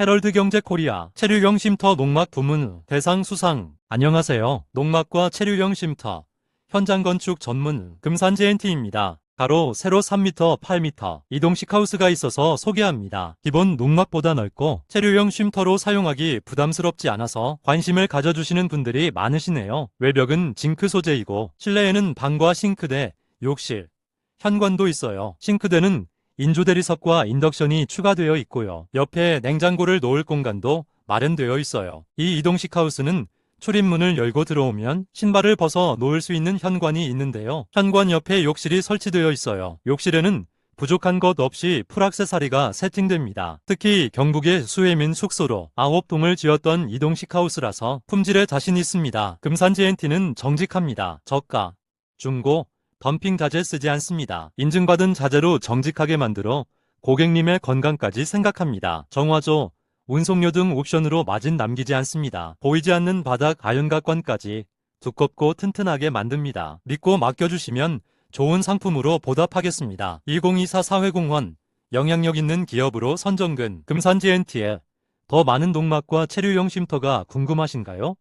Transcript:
헤럴드 경제 코리아 체류형 쉼터 농막 부문 대상 수상 안녕하세요. 농막과 체류형 쉼터 현장 건축 전문 금산 JNT입니다. 가로 세로 3m, 8m 이동식 하우스가 있어서 소개합니다. 기본 농막보다 넓고 체류형 쉼터로 사용하기 부담스럽지 않아서 관심을 가져주시는 분들이 많으시네요. 외벽은 징크 소재이고 실내에는 방과 싱크대, 욕실, 현관도 있어요. 싱크대는 인조 대리석과 인덕션이 추가되어 있고요. 옆에 냉장고를 놓을 공간도 마련되어 있어요. 이 이동식 하우스는 출입문을 열고 들어오면 신발을 벗어 놓을 수 있는 현관이 있는데요. 현관 옆에 욕실이 설치되어 있어요. 욕실에는 부족한 것 없이 풀악세사리가 세팅됩니다. 특히 경북의 수해민 숙소로 아홉 동을 지었던 이동식 하우스라서 품질에 자신 있습니다. 금산 GNT는 정직합니다. 저가, 중고, 덤핑 자재 쓰지 않습니다. 인증받은 자재로 정직하게 만들어 고객님의 건강까지 생각합니다. 정화조, 운송료 등 옵션으로 마진 남기지 않습니다. 보이지 않는 바닥 아연각관까지 두껍고 튼튼하게 만듭니다. 믿고 맡겨주시면 좋은 상품으로 보답하겠습니다. 2024 사회공헌 영향력 있는 기업으로 선정된 금산 GNT에 더 많은 농막과 체류용 쉼터가 궁금하신가요?